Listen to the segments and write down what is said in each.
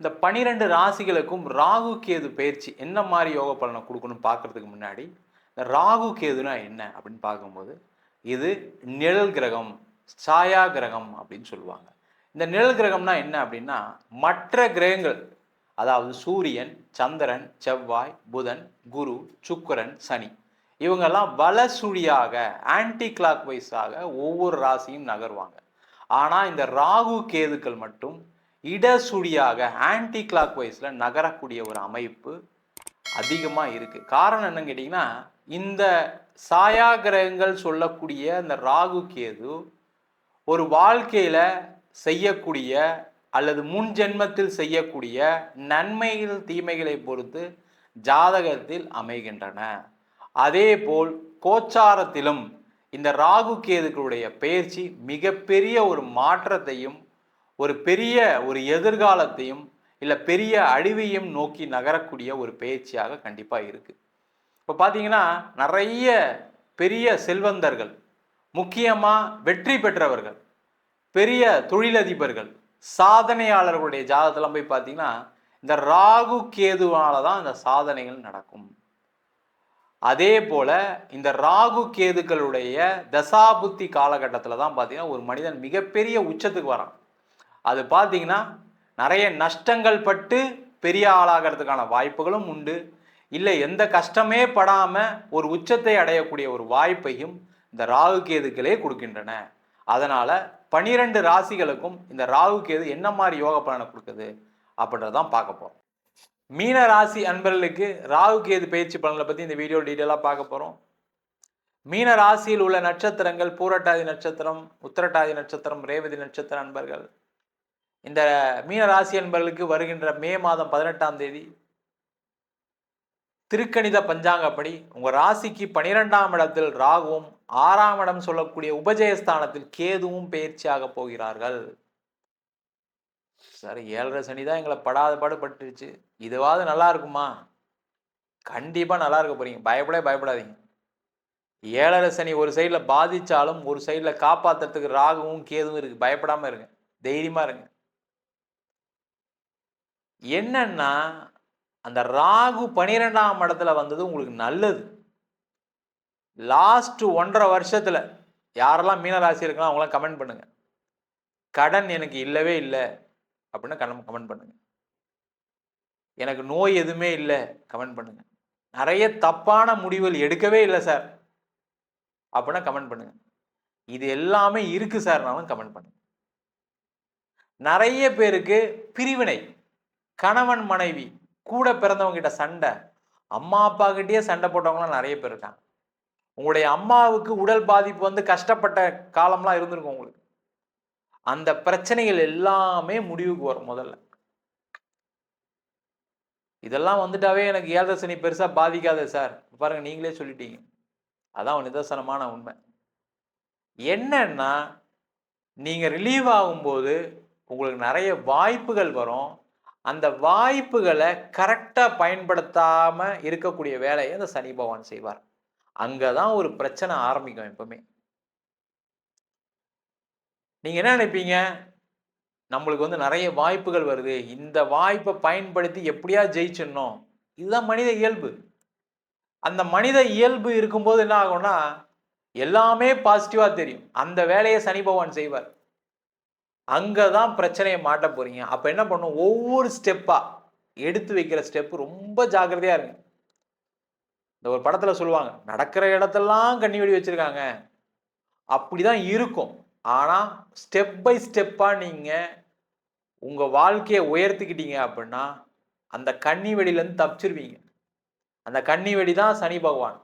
இந்த பனிரெண்டு ராசிகளுக்கும் ராகு கேது பயிற்சி என்ன மாதிரி யோக பலனை கொடுக்கணும் பார்க்கறதுக்கு முன்னாடி இந்த ராகு கேதுனா என்ன அப்படின்னு பார்க்கும்போது இது நிழல் கிரகம் சாயா கிரகம் அப்படின்னு சொல்லுவாங்க. இந்த நிழல் கிரகம்னா என்ன அப்படின்னா மற்ற கிரகங்கள் அதாவது சூரியன் சந்திரன் செவ்வாய் புதன் குரு சுக்கரன் சனி இவங்கெல்லாம் வலசுழியாக ஆன்டி கிளாக் வைஸாக ஒவ்வொரு ராசியும் நகர்வாங்க. ஆனால் இந்த ராகு கேதுக்கள் மட்டும் இடசுடியாக ஆன்டி கிளாக் வைஸில் நகரக்கூடிய ஒரு அமைப்பு அதிகமாக இருக்குது காரணம் என்னன்னு கேட்டிங்கன்னா இந்த சாயா கிரகங்கள் சொல்லக்கூடிய அந்த ராகு கேது ஒரு வாழ்க்கையில் செய்யக்கூடிய அல்லது முன் ஜென்மத்தில் செய்யக்கூடிய நன்மைகள் தீமைகளை பொறுத்து ஜாதகத்தில் அமைகின்றன. அதேபோல் கோச்சாரத்திலும் இந்த ராகு கேதுக்களுடைய பயிற்சி மிகப்பெரிய ஒரு மாற்றத்தையும் ஒரு பெரிய ஒரு எதிர்காலத்தையும் இல்லை பெரிய அழிவையும் நோக்கி நகரக்கூடிய ஒரு பயிற்சியாக கண்டிப்பாக இருக்குது இப்போ பார்த்தீங்கன்னா நிறைய பெரிய செல்வந்தர்கள் முக்கியமாக வெற்றி பெற்றவர்கள் பெரிய தொழிலதிபர்கள் சாதனையாளர்களுடைய ஜாதகத்தெல்லாம் போய் பார்த்தீங்கன்னா இந்த ராகு கேதுவால தான் இந்த சாதனைகள் நடக்கும். அதே போல் இந்த ராகு கேதுக்களுடைய தசாபுத்தி காலகட்டத்தில் தான் பார்த்தீங்கன்னா ஒரு மனிதன் மிகப்பெரிய உச்சத்துக்கு வரான். அது பார்த்தீங்கன்னா நிறைய நஷ்டங்கள் பட்டு பெரிய ஆளாகிறதுக்கான வாய்ப்புகளும் உண்டு. இல்லை எந்த கஷ்டமே படாமல் ஒரு உச்சத்தை அடையக்கூடிய ஒரு வாய்ப்பையும் இந்த ராகு கேதுக்களே கொடுக்கின்றன. அதனால் பனிரெண்டு ராசிகளுக்கும் இந்த ராகு கேது என்ன மாதிரி யோக பலனை கொடுக்குது அப்படின்றதான் பார்க்க போகிறோம் மீன ராசி அன்பர்களுக்கு ராகு கேது பயிற்சி பலனை பற்றி இந்த வீடியோ டீட்டெயிலாக பார்க்க போகிறோம் மீன ராசியில் உள்ள நட்சத்திரங்கள் பூரட்டாதி நட்சத்திரம் உத்திரட்டாதி நட்சத்திரம் ரேவதி நட்சத்திர அன்பர்கள். இந்த மீன ராசி அன்பர்களுக்கு வருகின்ற மே மாதம் பதினெட்டாம் தேதி திருக்கணித பஞ்சாங்கப்படி உங்கள் ராசிக்கு பனிரெண்டாம் இடத்தில் ராகுவும் ஆறாம் இடம் சொல்லக்கூடிய உபஜயஸ்தானத்தில் கேதுவும் பயிற்சியாக போகிறார்கள். சரி ஏழரை சனி தான் எங்களை படாத பாடு பட்டுருச்சு. இதுவாவது நல்லா இருக்குமா? கண்டிப்பாக நல்லா இருக்க போறீங்க. பயப்படவே பயப்படாதீங்க. ஏழரை சனி ஒரு சைடில் பாதித்தாலும் ஒரு சைடில் காப்பாற்றுறதுக்கு ராகுவும் கேதுவும் இருக்குது பயப்படாமல் இருங்க. தைரியமாக இருங்க. என்னன்னா அந்த ராகு பனிரெண்டாம் இடத்துல வந்தது உங்களுக்கு நல்லது. லாஸ்ட் ஒன்றரை வருஷத்தில் யாரெல்லாம் மீனராசி இருக்கலாம் அவங்களாம் கமெண்ட் பண்ணுங்க. கடன் எனக்கு இல்லவே இல்லை அப்படின்னு கமெண்ட் கமெண்ட் பண்ணுங்க. எனக்கு நோய் எதுவுமே இல்லை கமெண்ட் பண்ணுங்க. நிறைய தப்பான முடிவுகள் எடுக்கவே இல்லை சார் அப்படின்னா கமெண்ட் பண்ணுங்க. இது எல்லாமே இருக்கு சார்னாலும் கமெண்ட் பண்ணுங்க. நிறைய பேருக்கு பிரிவினை. கணவன் மனைவி கூட பிறந்தவங்க கிட்ட சண்டை. அம்மா அப்பா கிட்டயே சண்டை போட்டவங்களாம் நிறைய பேர் இருக்காங்க. உங்களுடைய அம்மாவுக்கு உடல் பாதிப்பு வந்து கஷ்டப்பட்ட காலம்லாம் இருந்திருக்கும் உங்களுக்கு. அந்த பிரச்சனைகள் எல்லாமே முடிவுக்கு வரும் முதல்ல. இதெல்லாம் வந்துட்டாவே எனக்கு ஏழரை சனி பெருசா பாதிக்காது சார். பாருங்க நீங்களே சொல்லிட்டீங்க. அதான் நிதர்சனமான உண்மை. என்னன்னா நீங்க ரிலீவ் ஆகும்போது உங்களுக்கு நிறைய வாய்ப்புகள் வரும். அந்த வாய்ப்புகளை கரெக்டாக பயன்படுத்தாம இருக்கக்கூடிய வேலையை அந்த சனி பகவான் செய்வார். அங்கே தான் ஒரு பிரச்சனை ஆரம்பிக்கும் எப்பவுமே. நீங்கள் என்ன நினைப்பீங்க? நம்மளுக்கு வந்து நிறைய வாய்ப்புகள் வருது. இந்த வாய்ப்பை பயன்படுத்தி எப்படியா ஜெயிச்சிடணும்? இதுதான் மனித இயல்பு. அந்த மனித இயல்பு இருக்கும்போது என்ன ஆகும்னா எல்லாமே பாசிட்டிவாக தெரியும். அந்த வேலையை சனி பகவான் செய்வார். அங்கே தான் பிரச்சனையை மாட்ட போகிறீங்க அப்போ என்ன பண்ணும்? ஒவ்வொரு ஸ்டெப்பாக எடுத்து வைக்கிற ஸ்டெப்பு ரொம்ப ஜாக்கிரதையாக இருங்க. இந்த ஒரு படத்தில் சொல்லுவாங்க நடக்கிற இடத்தெல்லாம் கண்ணி வெடி வச்சுருக்காங்க. அப்படி தான் இருக்கும் ஆனால் ஸ்டெப் பை ஸ்டெப்பாக நீங்கள் உங்கள் வாழ்க்கையை உயர்த்திக்கிட்டீங்க அப்படின்னா அந்த கன்னி வெடியிலேருந்து தப்பிச்சிருவீங்க. அந்த கன்னி வெடி தான் சனி பகவான்.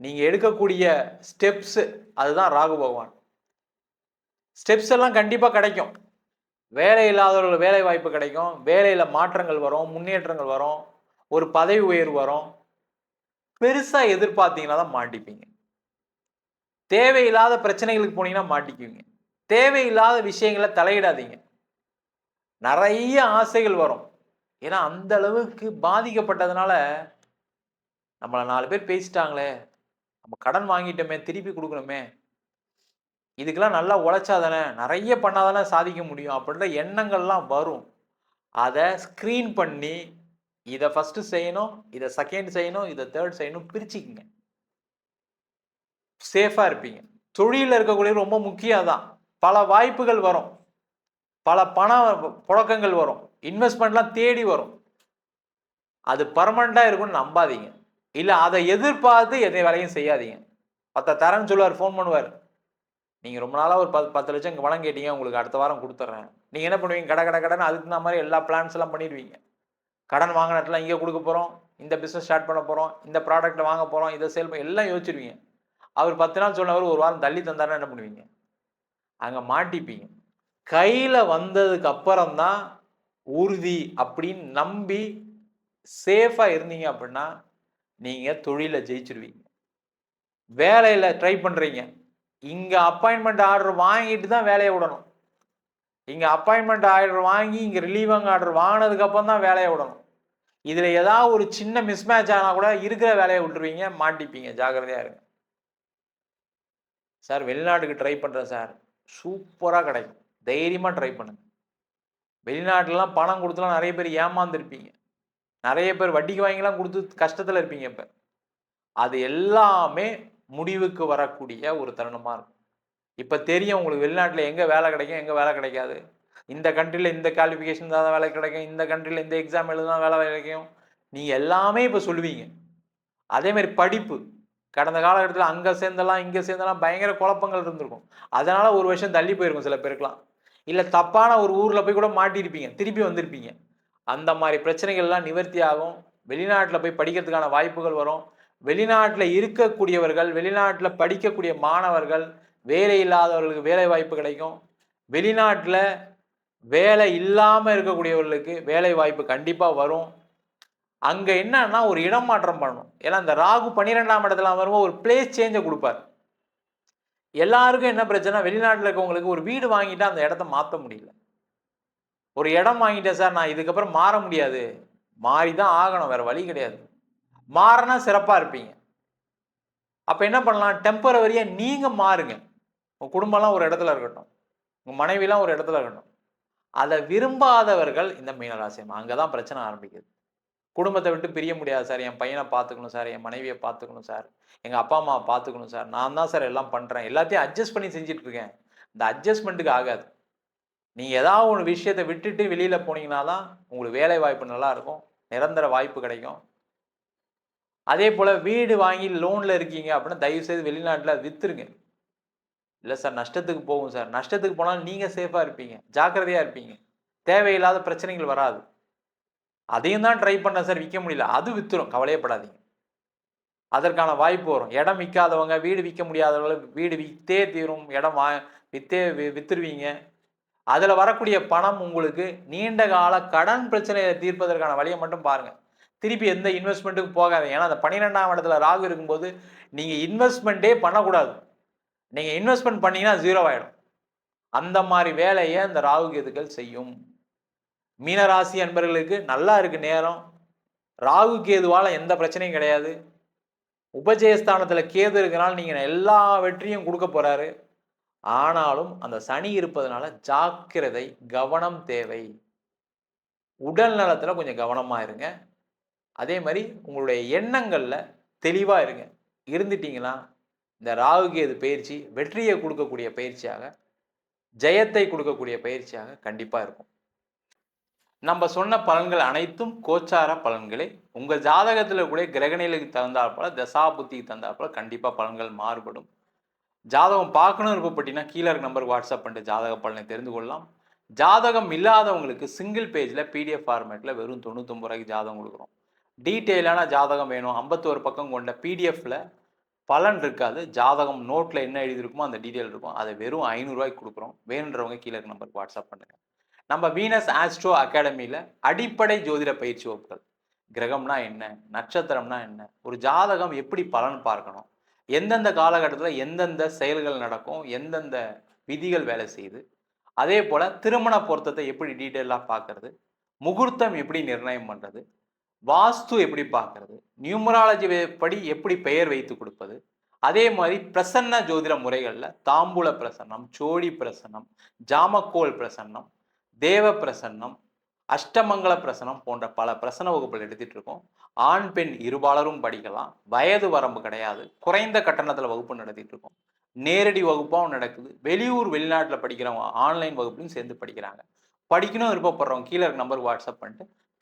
நீங்கள் எடுக்கக்கூடிய ஸ்டெப்ஸு அதுதான் ராகு பகவான். ஸ்டெப்ஸ் எல்லாம் கண்டிப்பாக கிடைக்கும். வேலை இல்லாதவர்கள் வேலை வாய்ப்பு கிடைக்கும். வேலையில் மாற்றங்கள் வரும் முன்னேற்றங்கள் வரும் ஒரு பதவி உயர்வு வரும். பெருசாக எதிர்பார்த்தீங்கன்னா தான் மாட்டிப்பீங்க. தேவையில்லாத பிரச்சனைகளுக்கு போனீங்கன்னா மாட்டிக்குவீங்க. தேவையில்லாத விஷயங்களை தலையிடாதீங்க. நிறைய ஆசைகள் வரும். ஏன்னா அந்த அளவுக்கு பாதிக்கப்பட்டதுனால நம்மளை நாலு பேர் பேசிட்டாங்களே. நம்ம கடன் வாங்கிட்டோமே திருப்பி கொடுக்கணுமே. இதுக்கெல்லாம் நல்லா உழைச்சா தானே? நிறைய பண்ணாதானே சாதிக்க முடியும் அப்படின்ற எண்ணங்கள்லாம் வரும். அதை ஸ்க்ரீன் பண்ணி இதை ஃபஸ்ட்டு செய்யணும் இதை செகண்ட் செய்யணும் இதை தேர்ட் செய்யணும் பிரிச்சுக்குங்க. சேஃபாக இருப்பீங்க. தொழிலில் இருக்கக்கூடிய ரொம்ப முக்கியம் தான் பல வாய்ப்புகள் வரும். பல பண புழக்கங்கள் வரும். இன்வெஸ்ட்மெண்ட்லாம் தேடி வரும். அது பர்மனண்ட்டாக இருக்கும்னு நம்பாதீங்க. இல்லை அதை எதிர்பார்த்து எந்த வேலையும் செய்யாதீங்க. பத்த தரேன்னு சொல்லுவார் ஃபோன் பண்ணுவார். நீங்கள் ரொம்ப நாளாக ஒரு பத்து பத்து லட்சம் இங்கே பணம் கேட்டீங்க உங்களுக்கு அடுத்த வாரம் கொடுத்துட்றேன் நீங்கள் என்ன பண்ணுவீங்க? கடை கடை கடன் அதுக்கு தகுந்த மாதிரி எல்லா பிளான்ஸ் எல்லாம் பண்ணிடுவீங்க. கடன் வாங்கினட்டுலாம் இங்கே கொடுக்க போகிறோம் இந்த பிஸ்னஸ் ஸ்டார்ட் பண்ண போகிறோம் இந்த ப்ராடக்ட் வாங்க போகிறோம் இதை சேல் பண்ண எல்லாம் யோசிச்சிருவீங்க. அவர் பத்து நாள் சொன்னவர் ஒரு வாரம் தள்ளி தந்தாருன்னா என்ன பண்ணுவீங்க? அங்கே மாட்டிப்பீங்க. கையில் வந்ததுக்கு அப்புறம் தான் உறுதி அப்படின்னு நம்பி சேஃபாக இருந்தீங்க அப்படின்னா நீங்கள் தொழிலை ஜெயிச்சிருவீங்க. வேலையில் ட்ரை பண்ணுறீங்க இங்கே அப்பாயின்மெண்ட் ஆர்டர் வாங்கிட்டு தான் வேலையை விடணும். இங்கே அப்பாயின்மெண்ட் ஆர்டர் வாங்கி இங்கே ரிலீவிங் ஆர்டர் வாங்கினதுக்கப்புறம் தான் வேலையை விடணும். இதில் ஏதாவது ஒரு சின்ன மிஸ்மேட்ச் ஆனால் கூட இருக்கிற வேலையை விட்டுருவீங்க மாட்டிப்பீங்க. ஜாக்கிரதையாக இருங்க. சார் வெளிநாட்டுக்கு ட்ரை பண்ணுறேன் சார். சூப்பராக கிடைக்கும். தைரியமாக ட்ரை பண்ணுங்க. வெளிநாட்டிலலாம் பணம் கொடுத்துலாம் நிறைய பேர் ஏமாந்துருப்பீங்க. நிறைய பேர் வட்டிக்கு வாங்கிலாம் கொடுத்து கஷ்டத்தில் இருப்பீங்க இப்போ. அது எல்லாமே முடிவுக்கு வரக்கூடிய ஒரு தருணமாக இருக்கும். இப்போ தெரியும் உங்களுக்கு வெளிநாட்டில் எங்கே வேலை கிடைக்கும் எங்கே வேலை கிடைக்காது. இந்த கண்ட்ரியில் இந்த குவாலிஃபிகேஷன் தான் வேலை கிடைக்கும் இந்த கண்ட்ரியில் இந்த எக்ஸாம் எழுதுனா வேலை கிடைக்கும். நீங்கள் எல்லாமே இப்போ சொல்லுவீங்க. அதேமாதிரி படிப்பு. கடந்த காலகட்டத்தில் அங்கே சேர்ந்தெல்லாம் இங்கே சேர்ந்தெல்லாம் பயங்கர குழப்பங்கள் இருந்திருக்கும். அதனால் ஒரு வருஷம் தள்ளி போயிருக்கும் சில பேருக்குலாம் இல்லை தப்பான ஒரு ஊரில் போய் கூட மாட்டியிருப்பீங்க திருப்பி வந்திருப்பீங்க. அந்த மாதிரி பிரச்சனைகள்லாம் நிவர்த்தி ஆகும். வெளிநாட்டில் போய் படிக்கிறதுக்கான வாய்ப்புகள் வரும். வெளிநாட்டில் இருக்கக்கூடியவர்கள் வெளிநாட்டில் படிக்கக்கூடிய மாணவர்கள் வேலை இல்லாதவர்களுக்கு வேலை வாய்ப்பு கிடைக்கும். வெளிநாட்டில் வேலை இல்லாமல் இருக்கக்கூடியவர்களுக்கு வேலை வாய்ப்பு கண்டிப்பாக வரும். அங்கே என்னன்னா ஒரு இடம் மாற்றம் பண்ணணும். ஏன்னா இந்த ராகு பன்னிரெண்டாம் இடத்துல வரும்போது ஒரு பிளேஸ் சேஞ்சை கொடுப்பார். எல்லாருக்கும் என்ன பிரச்சனை? வெளிநாட்டில் இருக்கவங்களுக்கு ஒரு வீடு வாங்கிட்டு அந்த இடத்த மாற்ற முடியல. ஒரு இடம் வாங்கிட்டேன் சார் நான் இதுக்கப்புறம் மாற முடியாது. மாறி தான் ஆகணும் வேறு வழி கிடையாது. மாறினா சிறப்பாக இருப்பீங்க. அப்போ என்ன பண்ணலாம்? டெம்பரவரியாக நீங்கள் மாறுங்க. உங்கள் குடும்பம்லாம் ஒரு இடத்துல இருக்கட்டும். உங்கள் மனைவிலாம் ஒரு இடத்துல இருக்கட்டும். அதை விரும்பாதவர்கள் இந்த மீனராசியம் அங்கே தான் பிரச்சனை ஆரம்பிக்குது. குடும்பத்தை விட்டு பிரிய முடியாது சார். என் பையனை பார்த்துக்கணும் சார். என் மனைவியை பார்த்துக்கணும் சார். எங்கள் அப்பா அம்மாவை பார்த்துக்கணும் சார். நான் தான் சார் எல்லாம் பண்ணுறேன் எல்லாத்தையும் அட்ஜஸ்ட் பண்ணி செஞ்சுட்டு இருக்கேன். இந்த அட்ஜஸ்ட்மெண்ட்டுக்கு ஆகாது. நீங்கள் ஏதாவது ஒரு விஷயத்தை விட்டுட்டு வெளியில் போனீங்கன்னா தான் உங்களுக்கு வேலை வாய்ப்பு நல்லா இருக்கும். நிரந்தர வாய்ப்பு கிடைக்கும். அதே போல் வீடு வாங்கி லோனில் இருக்கீங்க அப்படின்னா தயவு செய்து வெளிநாட்டில் விற்றுருங்க இல்லை சார் நஷ்டத்துக்கு போகும் சார் நஷ்டத்துக்கு போனாலும் நீங்கள் சேஃபாக இருப்பீங்க. ஜாக்கிரதையாக இருப்பீங்க. தேவையில்லாத பிரச்சனைகள் வராது. அதையும் தான் ட்ரை பண்ண சார் விற்க முடியல. அது வித்துரும். கவலையப்படாதீங்க. அதற்கான வாய்ப்பு வரும். இடம் விற்காதவங்க வீடு விற்க முடியாதவங்க வீடு விற்றே தீரும். இடம் வா விற்றே வித்துருவீங்க. அதில் வரக்கூடிய பணம் உங்களுக்கு நீண்ட கால கடன் பிரச்சனையை தீர்ப்பதற்கான வழியை மட்டும் பாருங்கள் திருப்பி எந்த இன்வெஸ்ட்மெண்ட்டுக்கு போகாது ஏன்னா அந்த பன்னிரெண்டாம் இடத்துல ராகு இருக்கும்போது நீங்கள் இன்வெஸ்ட்மெண்ட்டே பண்ணக்கூடாது. நீங்கள் இன்வெஸ்ட்மெண்ட் பண்ணீங்கன்னா ஜீரோ ஆகிடும் அந்த மாதிரி வேலையை அந்த ராகு கேதுக்கள் செய்யும். மீனராசி அன்பர்களுக்கு நல்லா இருக்கு நேரம். ராகு கேதுவால் எந்த பிரச்சனையும் கிடையாது. உபஜயஸ்தானத்தில் கேது இருக்கிறனால நீங்கள் எல்லா வெற்றியும் கொடுக்க போகிறாரு ஆனாலும் அந்த சனி இருப்பதனால ஜாக்கிரதை கவனம் தேவை. உடல் நலத்தில் கொஞ்சம் கவனமாக இருங்க. அதே மாதிரி உங்களுடைய எண்ணங்களில் தெளிவாக இருங்க. இருந்துட்டீங்கன்னா இந்த ராகுகேது பயிற்சி வெற்றியை கொடுக்கக்கூடிய பயிற்சியாக ஜெயத்தை கொடுக்கக்கூடிய பயிற்சியாக கண்டிப்பாக இருக்கும். நம்ம சொன்ன பலன்கள் அனைத்தும் கோச்சார பலன்களே. உங்கள் ஜாதகத்தில் கூட கிரகணிகளுக்கு தகுந்தாற்போல தசா புத்திக்கு தகுந்தாற்போல கண்டிப்பாக பலன்கள் மாறுபடும். ஜாதகம் பார்க்கணும் விருப்பப்பட்டீங்கன்னா கீழே இருக்க நம்பருக்கு வாட்ஸ்அப் பண்ணிட்டு ஜாதக பலனை தெரிந்து கொள்ளலாம். ஜாதகம் இல்லாதவங்களுக்கு சிங்கிள் பேஜில் பிடிஎஃப் ஃபார்மேட்டில் வெறும் தொண்ணூத்தொம்பது ரூபாய்க்கு ஜாதகம் கொடுக்குறோம். டீட்டெயிலான ஜாதகம் வேணும். ஐம்பத்தோரு பக்கம் கொண்ட பிடிஎஃப்ல பலன் இருக்காது. ஜாதகம் நோட்டில் என்ன எழுதியிருக்குமோ அந்த டீட்டெயில் இருக்கும். அதை வெறும் ஐநூறுரூவாய்க்கு கொடுக்குறோம். வேணுன்றவங்க கீழே இருக்க நம்பருக்கு வாட்ஸ்அப் பண்ணுங்கள் நம்ம வீனஸ் ஆஸ்ட்ரோ அகாடமியில் அடிப்படை ஜோதிட பயிற்சி வகுப்புகள். கிரகம்னா என்ன? நட்சத்திரம்னா என்ன? ஒரு ஜாதகம் எப்படி பலன் பார்க்கணும்? எந்தெந்த காலகட்டத்தில் எந்தெந்த செயல்கள் நடக்கும்? எந்தெந்த விதிகள் வேலை செய்யுது? அதே போல் திருமண பொருத்தத்தை எப்படி டீட்டெயிலாக பார்க்கறது? முகூர்த்தம் எப்படி நிர்ணயம் பண்ணுறது வாஸ்து எப்படி பார்க்கறது? நியூமராலஜி படி எப்படி பெயர் வைத்து கொடுப்பது? அதே மாதிரி பிரசன்ன ஜோதிட முறைகளில் தாம்பூல பிரசன்னம் சோழி பிரசன்னம் ஜாமக்கோல் பிரசன்னம் தேவ பிரசன்னம் அஷ்டமங்கல பிரசனம் போன்ற பல பிரசன வகுப்புகள் எடுத்துட்டு இருக்கோம். ஆண் பெண் இருபாலரும் படிக்கலாம். வயது வரம்பு கிடையாது. குறைந்த கட்டணத்தில் வகுப்பு நடத்திட்டு இருக்கோம். நேரடி வகுப்பாகவும் நடக்குது. வெளியூர் வெளிநாட்டில் படிக்கிறவங்க ஆன்லைன் வகுப்புலையும் சேர்ந்து படிக்கிறாங்க. படிக்கணும் விருப்பப்படுறவங்க கீழே இருக்க வாட்ஸ்அப் பண்ணிட்டு